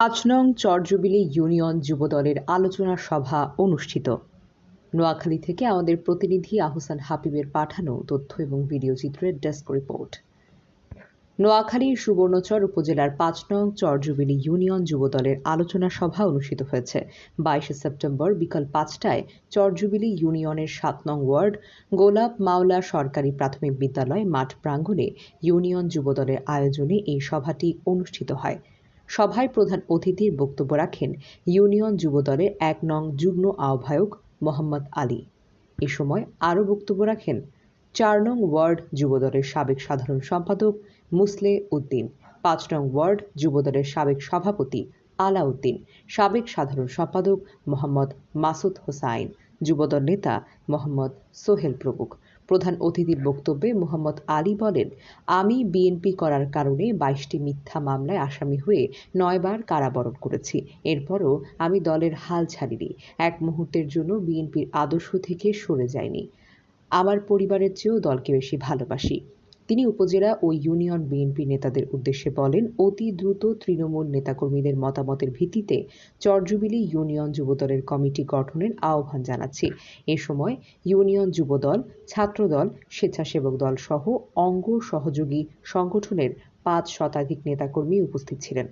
পাঁচ নং চরজুবিলি ইউনিয়ন যুবদলের আলোচনা সভা অনুষ্ঠিত। নোয়াখালী থেকে আমাদের প্রতিনিধি আহসান হাবিবের পাঠানো তথ্য এবং ভিডিও চিত্রের ডেস্ক রিপোর্ট। নোয়াখালীর সুবর্ণচর উপজেলার পাঁচ নং চরজুবিলি ইউনিয়ন যুবদলের আলোচনা সভা অনুষ্ঠিত হয়েছে। বাইশে সেপ্টেম্বর বিকাল পাঁচটায় চরজুবিলি ইউনিয়নের সাত নং ওয়ার্ড, গোলাপ মাওলা সরকারি প্রাথমিক বিদ্যালয় মাঠ প্রাঙ্গণে ইউনিয়ন যুবদলের আয়োজনে এই সভাটি অনুষ্ঠিত হয়। সভায় প্রধান অতিথির বক্তব্য রাখেন ইউনিয়ন যুবদলের এক নং যুগ্ম আহ্বায়ক মোহাম্মদ আলী। এ সময় আরও বক্তব্য রাখেন চার নং ওয়ার্ড যুবদলের সাবেক সাধারণ সম্পাদক মুসলে উদ্দিন, পাঁচ নং ওয়ার্ড যুবদলের সাবেক সভাপতি আলাউদ্দিন, সাবেক সাধারণ সম্পাদক মোহাম্মদ মাসুদ হোসাইন, যুবদল নেতা মোহাম্মদ সোহেল প্রমুখ। প্রধান অতিথির বক্তব্যে মোহাম্মদ আলী বলেন, আমি বিএনপি করার কারণে বাইশটি মিথ্যা মামলায় আসামি হয়ে নয়বার কারাবরণ করেছি। এরপরও আমি দলের হাল ছাড়িনি। এক মুহূর্তের জন্য বিএনপির আদর্শ থেকে সরে যায়নি আমার পরিবারের চেয়েও দলকে বেশি ভালোবাসি। তিনি উপজেলা ও ইউনিয়ন বিএনপি নেতাদের উদ্দেশ্যে বলেন, অতি দ্রুত তৃণমূল নেতাকর্মীদের মতামতের ভিত্তিতে চরজুবিলি ইউনিয়ন যুবদলের কমিটি গঠনের আহ্বান জানাচ্ছি। এ সময় ইউনিয়ন যুবদল, ছাত্রদল, স্বেচ্ছাসেবক দল সহ অঙ্গ সহযোগী সংগঠনের পাঁচ শতাধিক নেতাকর্মী উপস্থিত ছিলেন।